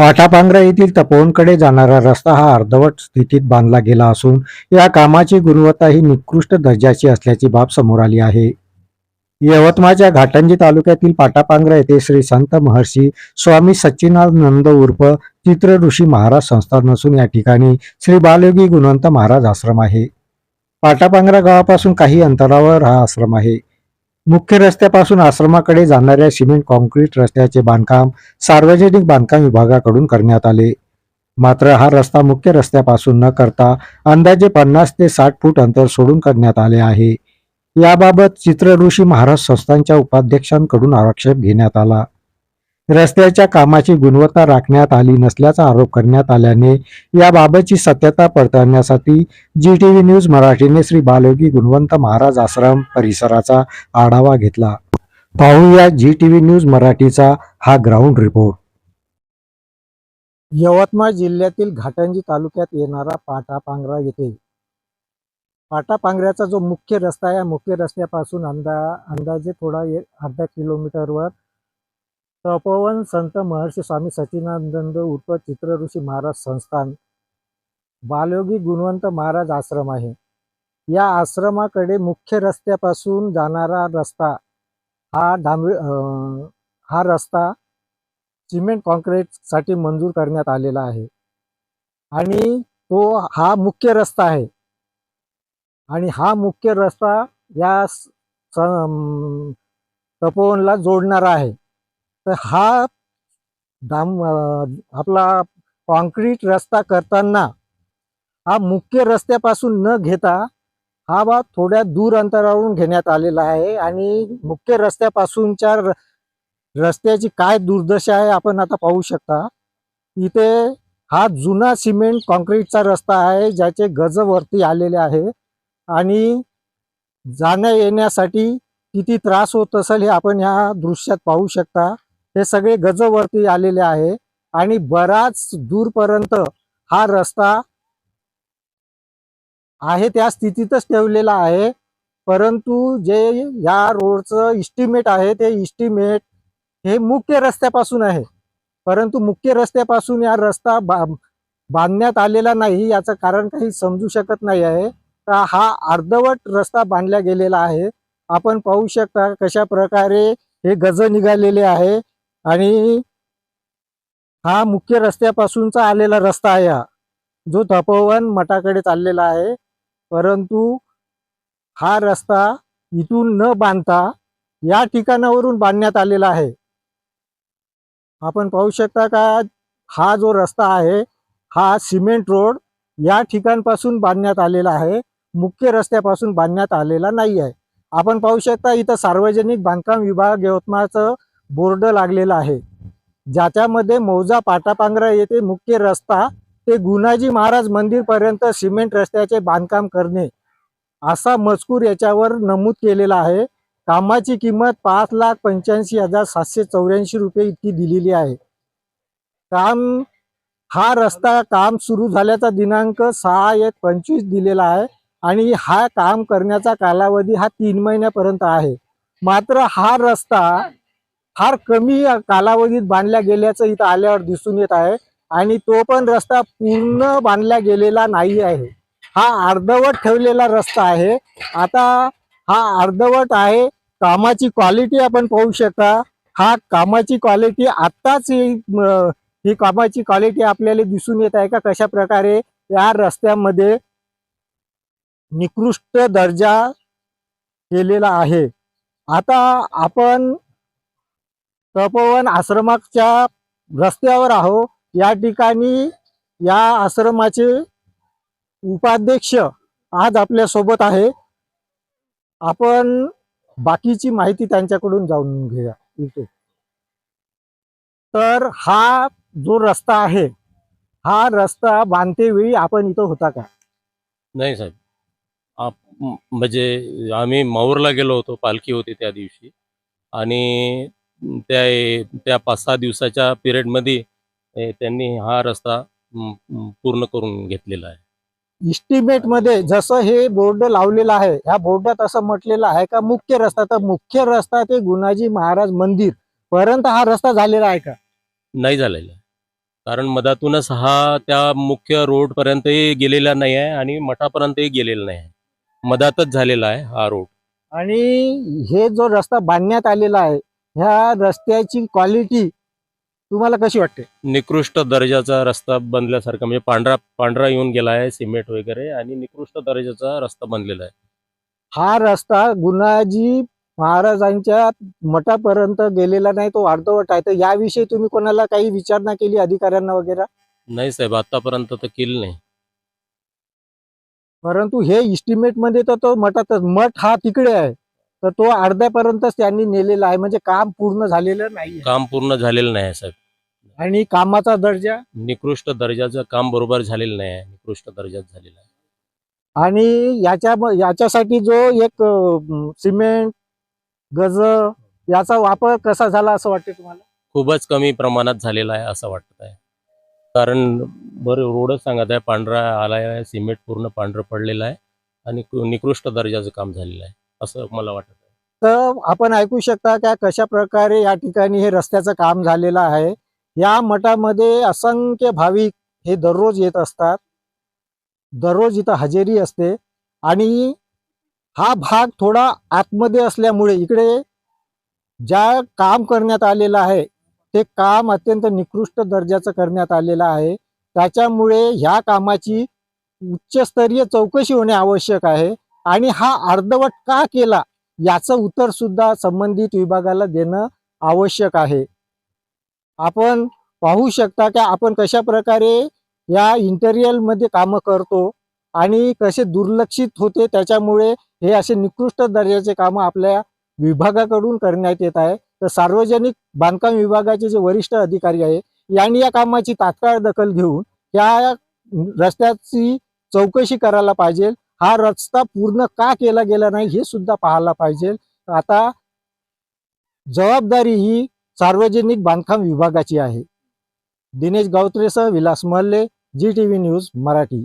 पाटापांगरा येथील तपोवनकडे जाणारा रस्ता हा अर्धवट स्थितीत बांधला गेला असून या कामाची गुणवत्ता ही निकृष्ट दर्जाची असल्याची बाब समोर आली आहे. यवतमाळच्या घाटंजी तालुक्यातील पाटापांगरा येथे श्री संत महर्षी स्वामी सच्चिनानंद उर्फ चित्र ऋषी महाराज संस्थान नसून या ठिकाणी श्री बालयोगी गुणवंत महाराज आश्रम आहे. पाटापांगरा गावापासून काही अंतरावर हा आश्रम आहे. मुख्य रस्त्यापासून आश्रमाकडे जाणाऱ्या सिमेंट कॉन्क्रीट रस्त्याचे बांधकाम सार्वजनिक बांधकाम विभागाकडून करण्यात आले. मात्र हा रस्ता मुख्य रस्त्यापासून न करता अंदाजे पन्नास ते साठ फूट अंतर सोडून करण्यात आले आहे. याबाबत चित्रऋषी महाराज संस्थांच्या उपाध्यक्षांकडून आक्षेप घेण्यात आला. रस्त्याच्या कामाची गुणवत्ता राखण्यात आली नसल्याचा आरोप करण्यात आल्याने याबाबतची सत्यता पडताळण्यासाठी जी टी व्ही न्यूज मराठीने श्री बालोगी गुणवंत महाराज आश्रम परिसराचा आढावा घेतला. पाहूया जी टी व्ही न्यूज मराठीचा हा ग्राउंड रिपोर्ट. यवतमाळ जिल्ह्यातील घाटंजी तालुक्यात येणारा पाटापांगरा येथे पाटापांगऱ्याचा जो मुख्य रस्ता आहे मुख्य रस्त्यापासून अंदा अंदाजे थोडा एक अर्धा किलोमीटरवर तपोवन संत महर्षी स्वामी सचिनानंद उर्फ चित्रऋषी महाराज संस्थान. बालयोगी गुणवंत महाराज आश्रम आहे. या आश्रमाकडे मुख्य रस्त्यापासून जाणारा रस्ता हा डांबरी हा रस्ता सिमेंट कॉन्क्रीटसाठी मंजूर करण्यात आलेला आहे. आणि तो हा मुख्य रस्ता आहे. आणि हा मुख्य रस्ता या स- तपोवनला जोडणारा आहे. तर हा डाम आपला कॉन्क्रीट रस्ता करताना हा मुख्य रस्त्यापासून न घेता हा बा थोड्या दूर अंतरावरून घेण्यात आलेला आहे आणि मुख्य रस्त्यापासूनच्या रस्त्याची काय दुर्दशा आहे आपण आता पाहू शकता. इथे हा जुना सिमेंट कॉन्क्रीटचा रस्ता आहे ज्याचे गज वरती आलेले आहे आणि जाण्या येण्यासाठी किती त्रास होत असेल हे आपण ह्या दृश्यात पाहू शकता. हे सगळे गजवरती आलेले आहे. आणि बराच दूरपर्यंत हा रस्ता आहे त्या स्थितीतच ठेवलेला आहे. परंतु जे या रोडचं इस्टिमेट आहे ते इस्टिमेट हे मुख्य रस्त्यापासून आहे. परंतु मुख्य रस्त्यापासून या रस्ता बा बांधण्यात आलेला नाही याचं कारण काही समजू शकत नाही आहे. तर हा अर्धवट रस्ता बांधला गेलेला आहे. आपण पाहू शकता कशा प्रकारे हे गज निघालेले आहे. आणि हा मुख्य रस्त्यापासूनचा आलेला रस्ता आहे हा. जो तपोवन मठाकडे चाललेला आहे. परंतु हा रस्ता इथून न बांधता या ठिकाणावरून बांधण्यात आलेला आहे. आपण पाहू शकता का? हा जो रस्ता आहे हा सिमेंट रोड या ठिकाणपासून बांधण्यात आलेला आहे. मुख्य रस्त्यापासून बांधण्यात आलेला नाही आहे. आपण पाहू शकता इथं सार्वजनिक बांधकाम विभाग यवतमाळचं बोर्ड लागलेला आहे. ज्याच्यामध्ये मौजा पाटापांगरा येथे मुख्य रस्ता ते गुणाजी महाराज मंदिरपर्यंत सिमेंट रस्त्याचे बांधकाम करणे. असा मजकूर याच्यावर नमूद केलेला आहे. कामाची किंमत पाच लाख पंच्याऐंशी हजार सातशे चौऱ्याऐंशी रुपये इतकी दिलेली आहे. काम हा रस्ता काम सुरू झाल्याचा दिनांक सहा एक पंचवीस दिलेला आहे आणि हा काम करण्याचा कालावधी हा तीन महिन्यापर्यंत आहे. मात्र हा रस्ता फार कमी कालावधीत बांधल्या गेल्याचं इथं आल्यावर दिसून येत आहे. आणि तो पण रस्ता पूर्ण बांधला गेलेला नाही आहे. हा अर्धवट ठेवलेला रस्ता आहे. आता हा अर्धवट आहे. कामाची क्वालिटी आपण पाहू शकता. हा कामाची क्वालिटी आत्ताच ही ही कामाची क्वालिटी आपल्याला दिसून येत आहे का? कशा प्रकारे या रस्त्यामध्ये निकृष्ट दर्जा केलेला आहे. आता आपण तपोवन आश्रमाच्या रस्त्यावर आहो. या ठिकाणी या आश्रमाचे उपाध्यक्ष आज आपल्यासोबत आहे. आपण बाकीची माहिती त्यांच्याकडून जाऊन घेऊया. इथे. तर हा जो रस्ता आहे हा रस्ता बांधते वेळी आपण इथं होता का? नाही साहेब. आप म्हणजे आम्ही माऊरला गेलो होतो पालखी होती त्या दिवशी. आणि त्या त्या पाच सहा दिवसाच्या पिरियडमध्ये त्यांनी हा रस्ता पूर्ण करून घेतलेला आहे. इस्टिमेटमध्ये जसं हे बोर्ड लावलेलं आहे ह्या बोर्डात असं म्हटलेलं आहे का मुख्य रस्ता तर मुख्य रस्ता ते गुणाजी महाराज मंदिर पर्यंत हा रस्ता झालेला आहे का? नाही झालेला. आहे कारण मधातूनच हा त्या मुख्य रोड पर्यंतही गेलेला नाही आहे आणि मठापर्यंतही गेलेला नाही आहे. मधातच झालेला आहे हा रोड. आणि हे जो रस्ता बांधण्यात आलेला आहे ह्या रस्त्याची क्वालिटी तुम्हाला कशी वाटते? निकृष्ट दर्जाचा रस्ता बनल्यासारखा म्हणजे पांढरा पांढरा येऊन गेला आहे सिमेंट वगैरे आणि निकृष्ट दर्जाचा रस्ता बनलेला आहे. हा रस्ता गुणाजी महाराजांच्या मठापर्यंत गेलेला नाही तो अर्धवट आहे. तर याविषयी तुम्ही कोणाला काही विचारणा केली अधिकाऱ्यांना वगैरे? नाही साहेब आतापर्यंत तर केलं नाही. परंतु हे इस्टिमेटमध्ये तर तो मठातच मठ हा तिकडे आहे. तर तो अर्ध्यापर्यंतच त्यांनी नेलेला आहे. म्हणजे काम पूर्ण झालेलं नाही काम पूर्ण झालेलं नाही आहे साहेब. आणि कामाचा दर्जा? निकृष्ट दर्जाचं काम बरोबर झालेलं नाही आहे. निकृष्ट दर्जात झालेलं आहे. आणि याच्या याच्यासाठी जो एक अं, सिमेंट गज याचा वापर कसा झाला असं वाटते तुम्हाला? खूपच कमी प्रमाणात झालेला आहे असं वाटत आहे कारण बरं रोडच सांगत आहे पांढरा आला आहे सिमेंट पूर्ण पांढरं पडलेलं आहे आणि कु- निकृष्ट दर्जाचं काम झालेलं आहे. असं मला वाटत तर आपण ऐकू शकता का कशा प्रकारे या ठिकाणी हे रस्त्याचं काम झालेलं आहे? या मठामध्ये असंख्य भाविक हे दररोज येत असतात. दररोज इथं हजेरी असते. आणि हा भाग थोडा आतमध्ये असल्यामुळे इकडे ज्या काम करण्यात आलेलं आहे ते काम अत्यंत निकृष्ट दर्जाचं करण्यात आलेलं आहे. त्याच्यामुळे ह्या कामाची उच्चस्तरीय चौकशी होणे आवश्यक आहे. आणि हा अर्धवट का केला याचं उत्तर सुद्धा संबंधित विभागाला देणं आवश्यक आहे. आपण पाहू शकता की आपण कशा प्रकारे या इंटेरियलमध्ये कामं करतो आणि कसे दुर्लक्षित होते त्याच्यामुळे हे असे निकृष्ट दर्जाचे कामं आपल्या विभागाकडून करण्यात येत आहे. तर सार्वजनिक बांधकाम विभागाचे जे वरिष्ठ अधिकारी आहे यांनी या कामाची तात्काळ दखल घेऊन या रस्त्याची चौकशी करायला पाहिजे. हा रस्ता पूर्ण का केला गेला नाही हे सुद्धा पाहायला पाहिजे. आता जबाबदारी ही सार्वजनिक बांधकाम विभागाची आहे. Dinesh गावत्रेसह Vilas Malle G T V news Marathi.